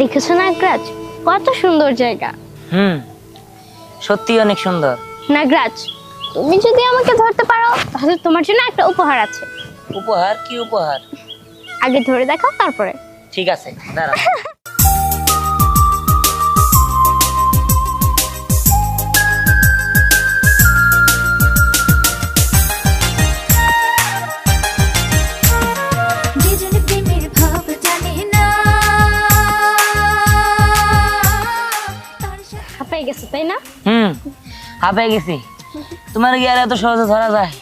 দেখেছ নাগরাজ? কত সুন্দর জায়গা। হুম সত্যি অনেক সুন্দর। নাগরাজ তুমি যদি আমাকে ধরতে পারো তাহলে তোমার জন্য একটা উপহার আছে। উপহার? কি উপহার? আগে ধরে দেখাও তারপরে। ঠিক আছে দাঁড়া হাঁপে গেছি। তোমার কি আর এত সহজে ধরা যায়?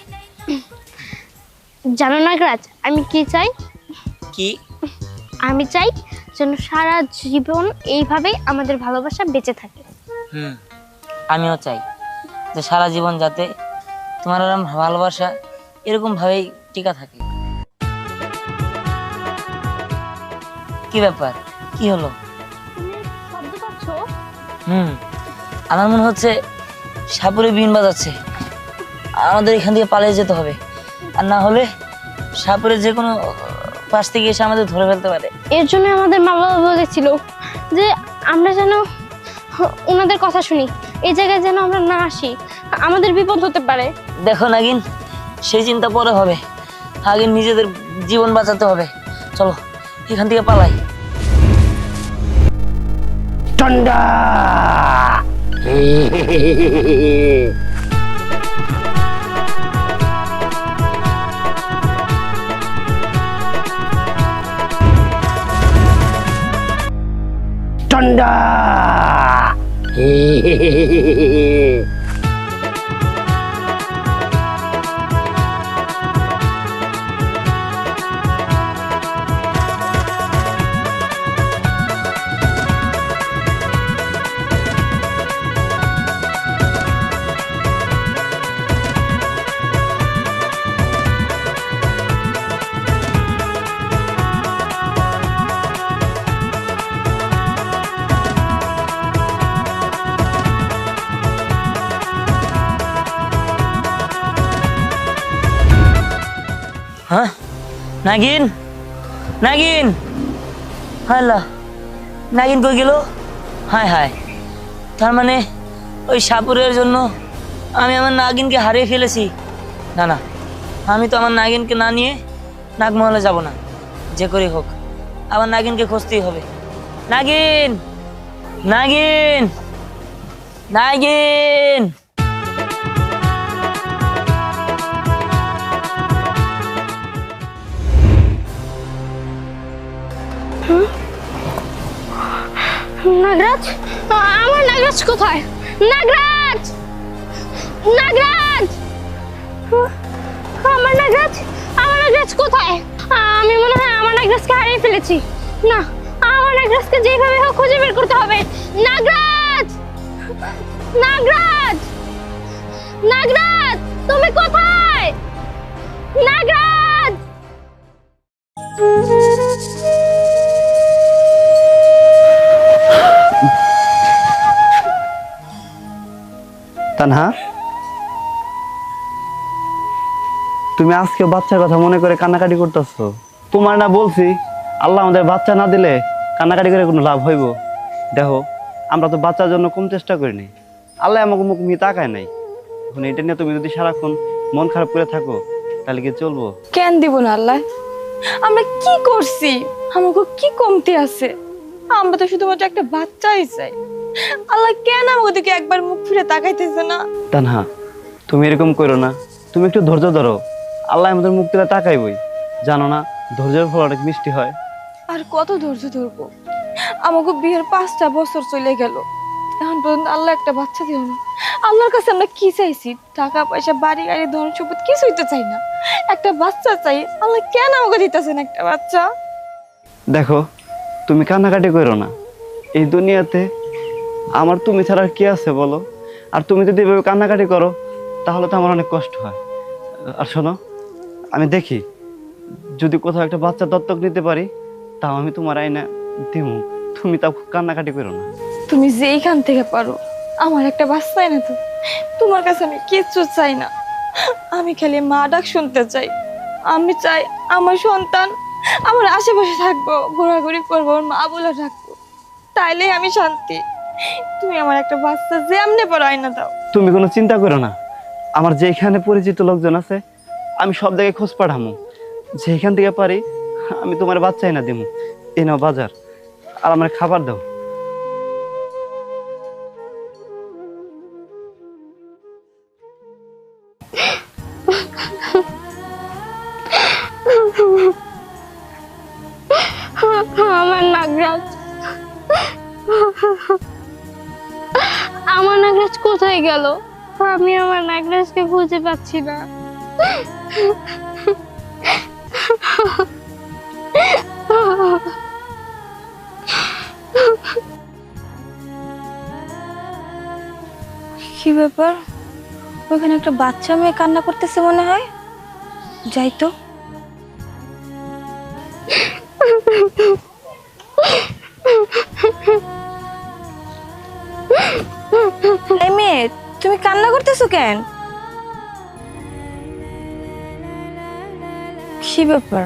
জানো নাগরাজ আমি কি চাই? কি? আমি চাই যেন সারা জীবন এইভাবেই আমাদের ভালোবাসা বেঁচে থাকে। হুম। আমিও চাই যে সারা জীবন যাতে তোমার আর আমার ভালোবাসা এরকম ভাবেই টিকা থাকে। কি ব্যাপার? কি হলো? হুম। আমার মনে হচ্ছে সাপুরে বিন বাজাচ্ছে। আমাদের এখান থেকে পালিয়ে যেতে হবে। আর না হলে সাপুরে যে কোনো পাশ থেকে এসে আমাদের ধরে ফেলতে পারে। এর জন্য আমাদের মা বাবা বলেছিল যে আমরা যেন ওনাদের কথা শুনি। এই জায়গায় যেন আমরা না আসি। আমাদের বিপদ হতে পারে। দেখো নাগিন সেই চিন্তা পরে হবে। আগে নিজেদের জীবন বাঁচাতে হবে। চলো এখান থেকে পালাই। ঠান্ডা ঠান্ডা নাগিন নাগিন হাল্লা নাগিন কই গেল হায় হায় তার মানে ওই সাপুরের জন্য আমি আমার নাগিনকে হারিয়ে ফেলেছি না না আমি তো আমার নাগিনকে না নিয়ে নাগমহলে যাব না যে করে হোক আমার নাগিনকে খুঁজতেই হবে নাগিন নাগিন নাগিন নাগরাজ, আমার নাগরাজ কোথায়? নাগরাজ! নাগরাজ! আমার নাগরাজ আমার নাগরাজ কোথায়? আমি মনে হয় আমার নাগরাজকে হারিয়ে ফেলেছি। না, আমার নাগরাজকে যেভাবে হোক খুঁজে বের করতে হবে। নাগরাজ! নাগরাজ! নাগরাজ, তুমি কোথায়? নাগরাজ! তানহা। তুমি আজকে বাচ্চার কথা মনে করে কান্নাকাটি করতেছো। তোমার না বলছি, আল্লাহ আমাদের বাচ্চা না দিলে কান্নাকাটি করে কোনো লাভ হইব। দেখো, আমরা তো বাচ্চার জন্য কম চেষ্টা করিনি আল্লাহ আমাকে মুখ নিয়ে তাকায় নাই। এখন এটা নিয়ে তুমি যদি সারাক্ষণ মন খারাপ করে থাকো, তাহলে কি চলবো? কেন দিব না আল্লাহ? আমরা কি করছি? আমাকে কি কমতি আছে? আমরা তো শুধুমাত্র একটা বাচ্চাই চাই। আল্লাহ কেন আমাকে দিকে একবার মুখ ফিরে তাকাইতেছে না? তানহা তুমি এরকম করো না। তুমি একটু ধৈর্য ধরো। আল্লাহ আমাদের মুখ তুলে তাকাইবই। জানো না ধৈর্যের ফল অনেক মিষ্টি হয়। আর কত ধৈর্য ধরবো? আমাকে বিয়ের পাঁচটা বছর চলে গেল। এখন পর্যন্ত আল্লাহ একটা বাচ্চা দিল না। আল্লাহর কাছে আমরা কি চাইছি? টাকা পয়সা বাড়ি গাড়ি ধন সম্পদ কিছুই তো চাই না। একটা বাচ্চা চাই আল্লাহ কেন আমাকে দিতেছেন একটা বাচ্চা? দেখো তুমি কান্নাকাটি করো না। এই দুনিয়াতে আমার তুমি ছাড়া আর কি আছে বলো? আর তুমি যদি এভাবে কান্নাকাটি করো, তাহলে তো আমার অনেক কষ্ট হয়। আর শোনো, আমি দেখি, যদি কোথাও একটা বাচ্চা দত্তক নিতে পারি, তাও আমি তোমার আইনা দিমু। তুমি তাও কান্নাকাটি করো না। তুমি যেইখান থেকে পারো, আমার একটা বাচ্চা এনে তো তোমার কাছে আমি কিচ্ছু চাই না। আমি খালি মা ডাক শুনতে চাই। আমি চাই আমার সন্তান আমার আশেপাশে থাকব, ঘোরাঘুরি করব মা বলে থাকব। তাইলে আমি শান্তি। তুমি আমার একটা বাচ্চা যেমনে পারো আয়না দাও। তুমি কোনো চিন্তা করো না। আমার যেখানে পরিচিত লোকজন আছে আমি সব জায়গায় খোঁজ পাঠামো। যেখান থেকে পারি আমি তোমার বাচ্চা না দিমু। এই নাও বাজার। আর আমার খাবার দাও। আমার নাগরাজ আমার নাগরাজ কোথায় গেল? আমি আমার নাগরাজকে খুঁজে পাচ্ছি না। কি ব্যাপার? ওখানে একটা বাচ্চা মেয়ে কান্না করতেছে মনে হয়। যাই তো। তুমি কান্না করতেছো কেন? কি ব্যাপার?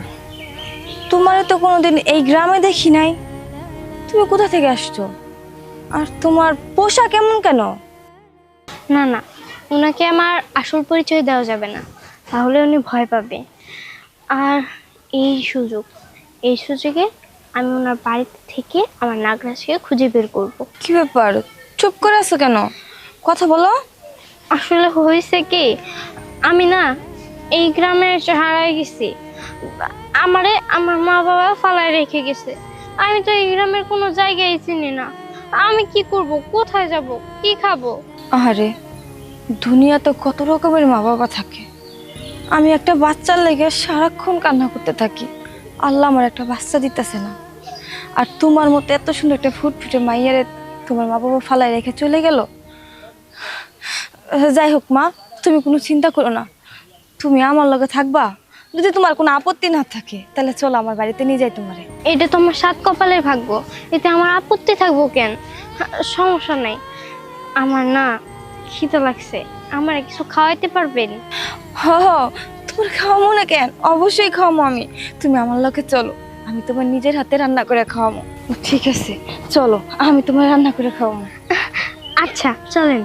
তোমার তো কোনোদিন এই গ্রামে দেখি নাই। তুমি কোথা থেকে আসছো? আর তোমার পোশাক কেমন কেন? না না ওনাকে আমার আসল পরিচয় দেওয়া যাবে না। তাহলে উনি ভয় পাবে। আর এই সুযোগ এই সুযোগে আমি ওনার বাড়িতে থেকে আমার নাগরাজকে খুঁজে বের করব। কি ব্যাপার? চুপ করে আছো কেন? কথা বলো। আসলে হয়েছে কি আমি না এই গ্রামে এসে হারাই গেছি। আমারে আমার মা বাবা ফালায় রেখে গেছে। আমি তো এই গ্রামের কোনো জায়গায় চিনি না। আমি কি করব কোথায় যাব কি খাব? আরে দুনিয়া তো কত রকমের মা বাবা থাকে। আমি একটা বাচ্চার লেগে সারাক্ষণ কান্না করতে থাকি। আল্লাহ আমার একটা বাচ্চা দিতেছে না। আর তোমার মতো এত সুন্দর একটা ফুটফুটে মাইয়ারে তোমার মা বাবা ফালায় রেখে চলে গেল? যাই হোক মা তুমি কোনো চিন্তা করো না। তুমি আমার লগে থাকবা। যদি তোমার কোনো আপত্তি না থাকে তাহলে চলো আমার বাড়িতে নিয়ে যাই তোমারে। এটা তো আমার সাত কপালের ভাগ্য। এতে আমার আপত্তি থাকব কেন? সমস্যা নাই। আমার না খিদে লাগছে। আমার কিছু খাওয়াইতে পারবেন? হ হ, তোমার খাওয়াবো না কেন? অবশ্যই খাওয়াবো আমি। তুমি আমার লোকে চলো। আমি তোমার নিজের হাতে রান্না করে খাওয়াবো ঠিক আছে চলো। আমি তোমার রান্না করে খাওয়াবো আচ্ছা চলেন।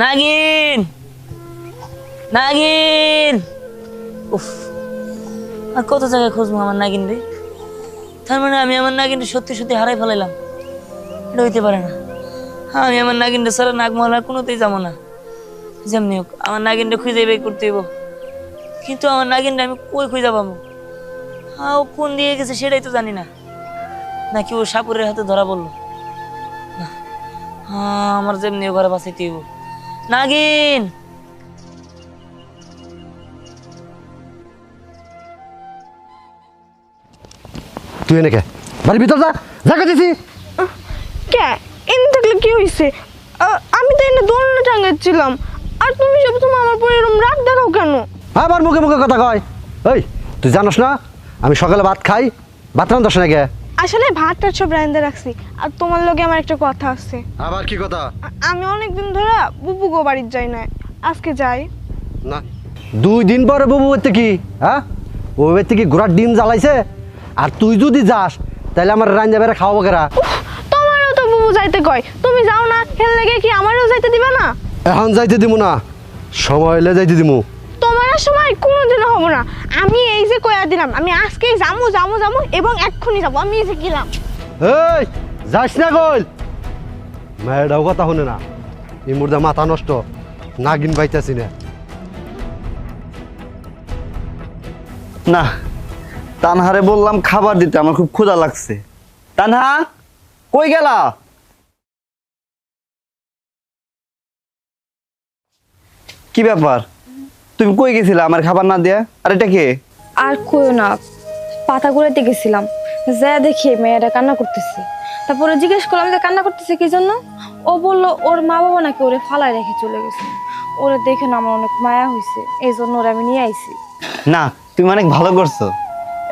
নাগিন নাগিন উফ আর কত জায়গায় খুঁজবো আমার নাগিন রে? তার মানে আমি আমার নাগিনটা সত্যি সত্যি হারাই ফেলাইলাম। এটা হইতে পারে না। আমি আমার নাগিনটা সারা নাগমহল আর কোনোতেই যাব না। যেমনি হোক, আমার নাগিনটা খুঁজে বের করতে হইব। কিন্তু আমার নাগিনটা আমি কই খুঁজে পাবো? হ্যাঁ ও কোন দিয়ে গেছে সেটাই তো জানি না। নাকি ও সাপুরের হাতে ধরা পড়ল? না। হ্যাঁ আমার যেমনি ঘরে বাঁচাইতে হইব। নাগিন। তুই এনে কে? বাড়ির ভিতর যা যা করতেছি কে? এমনি থাকলে কি হয়েছে আমি তো এনে দোলনা টাঙ্গাচ্ছিলাম আর তুমি সব সময় আমার পরে এরকম রাগ দেখাও কেন? আবার মুখে মুখে কথা কয়। ওই তুই জানোস না আমি সকালে ভাত খাই ভাত রান্ধাস না কে আসলে ভাত ভাতটা সব রান্দে রাখছি আর তোমার লগে আমার একটা কথা আছে। আবার কি কথা? আমি অনেকদিন ধরে বুবু গো বাড়ির যাই না আজকে যাই। না। দুই দিন পরে বাবু হচ্ছে কি? হ্যাঁ? ও হচ্ছে কি ঘোড়ার ডিম জ্বালাইছে? আর তুই যদি যাস তাহলে আমার রান্না বেড়ে খাওয়াবো কেরা? তোমারও তো বুবু যাইতে কয়। তুমি যাও না খেল লেগে কি আমারও যাইতে দিবে না? এখন যাইতে দিমু না। সময় হলে যাইতে দিমু। আর সময় কোনোদিনও হব না। আমি এই যে কয়া দিলাম আমি আজকেই যামু যামু যামু এবং এক্ষুনি যাব আমি এই যে গেলাম। এই যাস না কইল মেয়েটাও কথা শুনে না। এই মুর্দা মাথা নষ্ট। নাগিন পাইতেছি না। না তানহারে বললাম খাবার দিতে আমার খুব ক্ষুধা লাগছে। তানহা কই গেলা? কি ব্যাপার? তুমি কই গেছিলা আমার খাবার না দিয়া? আর এটা কে? আর কইও না পাতা কুড়াইতে গেছিলাম। যা দেখি মেয়েটা কান্না করতেছে। তারপরে জিজ্ঞেস করলাম যে কান্না করতেছে কি জন্য? ও বলল ওর মা বাবা নাকি ওরে ফালায় রেখে চলে গেছে। ওরে দেখে না আমার অনেক মায়া হয়েছে এই জন্য ওরে আমি নিয়ে আইছি। না তুমি অনেক ভালো করছ।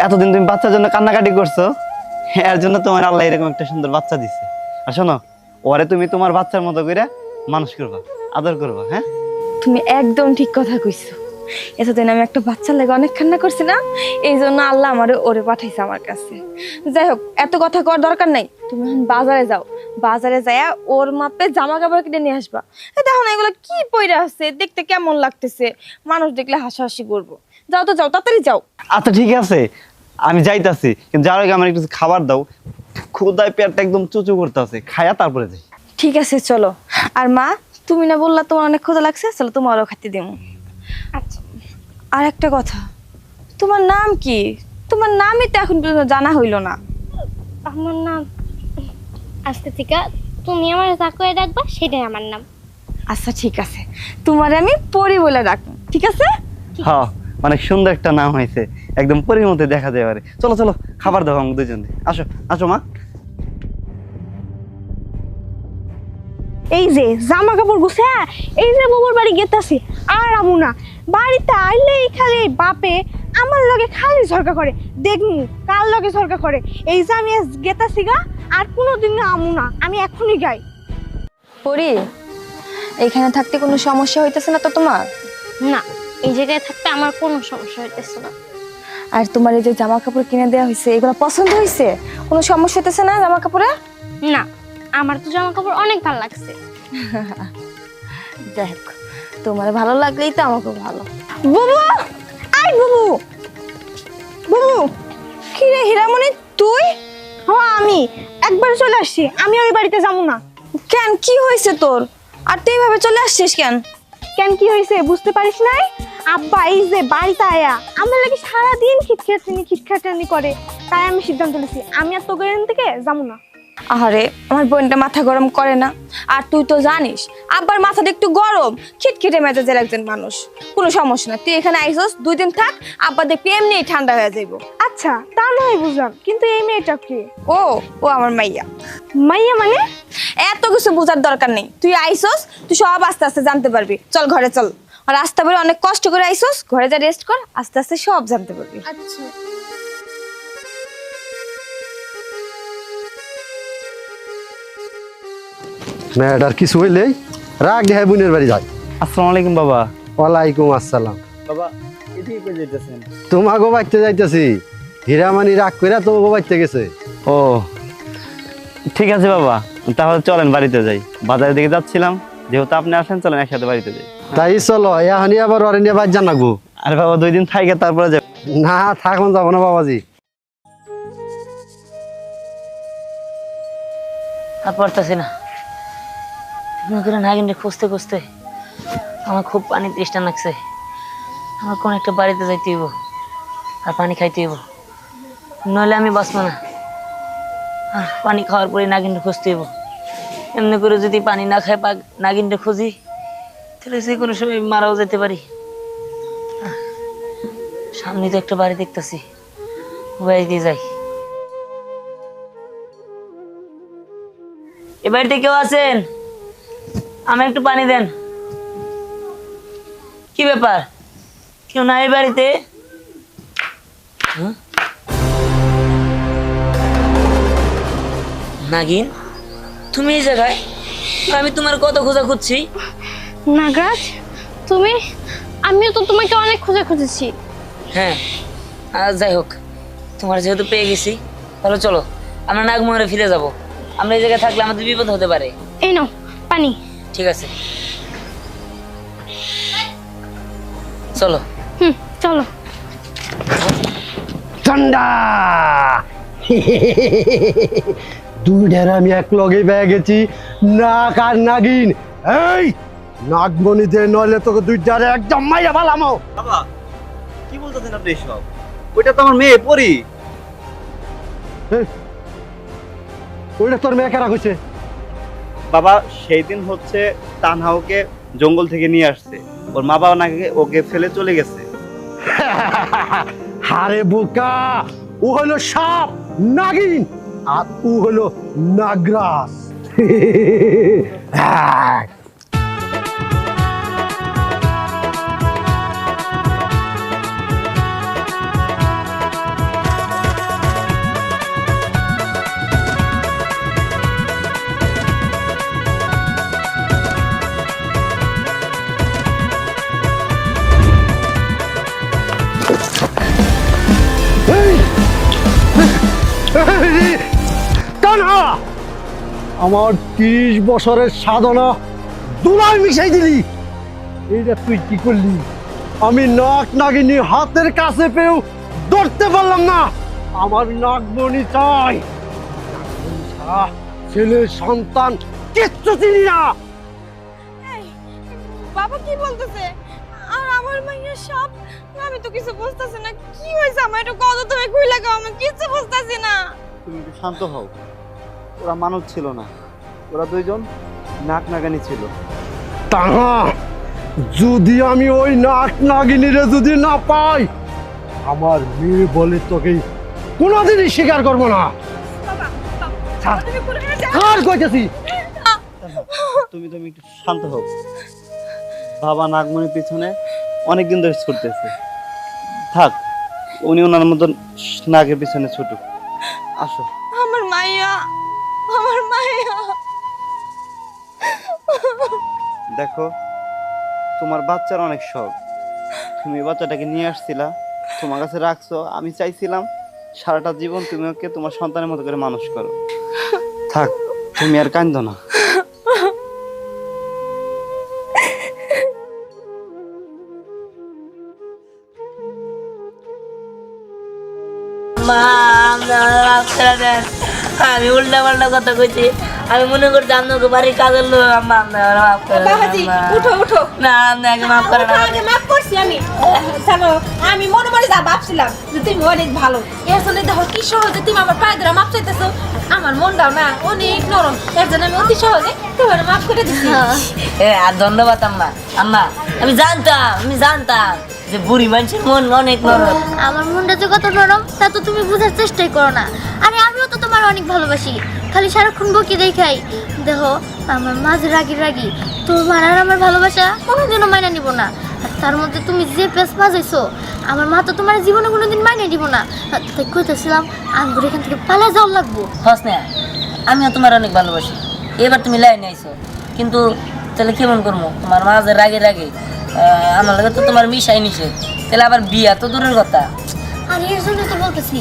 এতদিন তুমি বাচ্চার জন্য কান্নাকাটি করছ। এর জন্য তোমার আল্লাহ এরকম একটা সুন্দর বাচ্চা দিছে। আর শোনো ওরে তুমি তোমার বাচ্চার মতো করে মানুষ করবা আদর করবা হ্যাঁ? তুমি একদম ঠিক কথা কইছো। এতদিন আমি একটা বাচ্চার লেগে অনেক কান্না করছি না? এই জন্য আল্লাহ আমারে ওরে পাঠাইছে আমার কাছে। যাই হোক এত কথা করার দরকার নাই। তুমি এখন বাজারে যাও। বাজারে যাইয়া ওর মাপে জামা কাপড় কিনে নিয়ে আসবা। দেখো না এগুলো কি পইরা আছে? দেখতে কেমন লাগতেছে? মানুষ দেখলে হাসাহাসি করব। যাও তো যাও তাড়াতাড়ি যাও। আচ্ছা ঠিক আছে। আমি যাইতাছি। কিন্তু যাওয়ার আগে আমার একটু খাবার দাও। ক্ষুদায় পেটটা একদম চুচু করতে আছে খায়া তারপরে যাই। ঠিক আছে চলো। আর মা তুমি না বললা তোমার অনেক ক্ষুধা লাগছে চলো তোমারও খাইতে দিমু। আচ্ছা। আর একটা কথা তোমার নাম কি? তোমার নামই তো এখন পর্যন্ত জানা হইল না। আমার নাম আস্তে থেকে তুমি আমার যা করে ডাকবা সেটাই আমার নাম। আচ্ছা ঠিক আছে। তোমার আমি পরি বলে ডাকবো ঠিক আছে? হ্যাঁ অনেক সুন্দর একটা নাম হয়েছে একদম পরির মধ্যে দেখা যায় এবারে চলো চলো খাবার দাও আমাকে দুজন আসো আসো মা। এই যে জামা কাপড় গুছে এই যে বাবুর বাড়ি গেতাছি আর আমু না। বাড়িতে আইলেই খালি বাপে আমার লগে খালি ঝরকা করে। দেখমু কার লগে ঝরকা করে? এই যে আমি গেতাছি গা আর কোনোদিন আমু না আমি এখনই গাই পরি এইখানে থাকতে কোনো সমস্যা হইতেছে না তো তোমার? না এই জায়গায় থাকতে আমার কোনো সমস্যা হইতেছে না। আর তোমার এই যে জামা কাপড় কিনে দেওয়া হয়েছে এগুলো পছন্দ হয়েছে কোনো সমস্যা হইতেছে না জামা কাপড়ে? না আমার তো জামা কাপড় অনেক ভালো লাগছে। যাই তোমার ভালো লাগলেই তো আমাকে ভালো। বুবু! আই বুবু! বুবু! কি রে হীরামণি তুই? হ আমি। একবার চলে আসছি। আমি ওই বাড়িতে যাব না। কেন? কি হয়েছে তোর? আর তুই এইভাবে চলে আসছিস কেন? কেন কি হয়েছে বুঝতে পারিস নাই? আব্বা এই যে বাড়িতে আয়া আমার লাগে সারাদিন খিটখাটানি খিটখাটানি করে। তাই আমি সিদ্ধান্ত নিয়েছি আমি আর তোকে এখান থেকে যাব না। আরে আমার বোনটা মাথা গরম করে না। আর তুই তো জানিস আব্বার মাথাটা একটু গরম খিটখিটে মেজাজের একজন মানুষ। কোনো সমস্যা না তুই এখানে আইসস দুই দিন থাক আব্বা দেখবি এমনিই ঠান্ডা হয়ে যাইব। আচ্ছা তা নয় বুঝলাম কিন্তু এই মেয়েটা কে? ও ও আমার মাইয়া। মাইয়া মানে? এত কিছু বোঝার দরকার নেই। তুই আইসস তুই সব আস্তে আস্তে জানতে পারবি। চল ঘরে চল। আর রাস্তা বেরো অনেক কষ্ট করে আইসস ঘরে যা রেস্ট কর আস্তে আস্তে সব জানতে পারবি। আচ্ছা। মেয়েটার কিছু হইলেই রাগ দেখায় বোনের বাড়ি যায়। আসসালামু আলাইকুম বাবা। ওয়ালাইকুম আসসালাম। বাবা এদিকে কই যাইতেছেন? তোমাকে বাইতে যাইতেছি। হীরামানি রাগ করে তোমাকে বাইতে গেছে। ও ঠিক আছে বাবা তাহলে চলেন বাড়িতে যাই। বাজারের দিকে যাচ্ছিলাম যেহেতু আপনি আসেন চলেন একসাথে বাড়িতে যাই। তাই চলো এখনই আবার অরে নিয়ে বাদ জানাব আরে বাবা দুই দিন থাইকে তারপরে যাই। না থাকুন যাব না বাবাজি। আর পারতেছি না। নাগিনটা খুঁজতে খুঁজতে আমার খুব পানি তৃষ্ণা লাগছে। আমার কোন একটা বাড়িতে যাইতে হইব আর পানি খাইতে হইব। নইলে আমি বাঁচবো না। আর পানি খাওয়ার পরে নাগিনটা খুঁজতে হইব। এমনি করে যদি পানি না খাই পা নাগিনটা খুঁজি, তাহলে যে কোনো সময় মারাও যেতে পারি। সামনে তো একটা বাড়ি দেখতেছি বাড়ি দিয়ে যাই। এ বাড়িতে কেউ আছেন? আমি একটু পানি দেন। কি ব্যাপার? কেউ নাই বাড়িতে? নাগিন তুমি এই জায়গায়? আমি তোমার কত খোঁজা খুঁজছি? নাগরাজ তুমি? আমিও তো তোমাকে অনেক খুঁজে খুঁজেছি। হ্যাঁ আর যাই হোক তোমার যেহেতু পেয়ে গেছি তাহলে চলো আমরা নাগমোহরে ফিরে যাব। আমরা এই জায়গায় থাকলে আমাদের বিপদ হতে পারে। এই নাও পানি। ঠিক আছে। চলো। হুম চলো। ঠান্ডা! আমি এক লগে পেয়ে গেছি। নাক আর নাগিন। এই নাগমণিতে নইলে তোকে দুই দুইটারে একদম মাইয়া ভালামো বাবা কি বলতেছেন আপনি এসব? ওইটা তো আমার মেয়ে পরি। ওইটা তোর মেয়ে কেরা কইছে? বাবা সেই দিন হচ্ছে তানহাওকে জঙ্গল থেকে নিয়ে আসছে। ওর মা বাবা নাকি ওকে ফেলে চলে গেছে। হারে বোকা, ও হলো সাপ, নাগিন, আর ও হলো নাগরাজ। আমার তিরিশ বছরের সাধনা দুলায় মিশাই দিলি। এইটা তুই কি করলি? আমি নাক নাগিনি হাতের কাছে পেয়েও ধরতে পারলাম না। আমার নাগমণি চাই। ছেলে সন্তান কিচ্ছু চিনি না। বাবা কি বলতেছে? আর আমার মাইয়া সব আমি তো কিছু বুঝতেছি না। কি হয়েছে? আমার একটু কত তুমি কই লাগাও আমি কিছু বুঝতেছি না। তুমি একটু শান্ত হও। ওরা মানুষ ছিল না। ওরা দুইজন নাক নাগানি ছিল। তাহা যদি আমি ওই নাক নাগিনীরে যদি না পাই আমার মেয়ে বলে তোকে কোনোদিনই স্বীকার করব না। ছাড়। কইতেছি। তুমি তুমি একটু শান্ত হোক বাবা নাগমণির পিছনে অনেকদিন ধরে ছুটতেছে। থাক উনি ওনার মতন নাগের পিছনে ছুটুক। আসো। দেখো, তোমার বাচ্চার অনেক শখ। তুমি বাচ্চাটাকে নিয়ে আসছিলা, তোমার কাছে রাখছো, আমি চাইছিলাম সারাটা জীবন তুমি ওকে তোমার সন্তানের মতো করে মানুষ করো। থাক, তুমি আর কান্দো না। মা আমি উল্টা পাল্টা কথা কইছি। আমি মনে করছি আপনাকে বাড়ির কাজের লোক আম্মা মাফ করে বাবাজি উঠো উঠো। না আপনাকে মাফ করে না আগে মাফ করছি আমি। জানো আমি মনে মনে যা ভাবছিলাম যে তুমি অনেক ভালো। এর জন্য দেখো কি সহজে তুমি আমার পায়ে ধরে মাপ চাইতেছো। আমার মনটাও না অনেক নরম। এর জন্য আমি অতি সহজে তোমার মাফ করে দিচ্ছি এ আর ধন্যবাদ আম্মা। আম্মা আমি জানতাম আমি জানতাম যে বুড়ি মানুষের মন অনেক নরম। আমার মনটা যে কত নরম তা তো তুমি বোঝার চেষ্টাই করো না। আরে আমিও তো তোমার অনেক ভালোবাসি। খালি সারাক্ষণ বকি দেখাই। দেখো আমার মাঝে রাগি রাগি। তোমার আর আমার ভালোবাসা কোনোদিনও মাইনা নিব না। আর তার মধ্যে তুমি যে পেস বাজাইছো আমার মা তো তোমার জীবনে কোনোদিন মাইনে দিব না। তাই কইতেছিলাম আঙ্গুর এখান থেকে পালা যাওয়ার লাগবো। হসনে আমিও তোমার অনেক ভালোবাসি। এবার তুমি লাইনে আইছো। কিন্তু তাহলে কেমন করব তোমার মাঝে রাগে রাগে আমার লাগে তো তোমার মিশাই নিছে। তাহলে আবার বিয়া তো দূরের কথা। আর এর জন্য তো বলতেছি।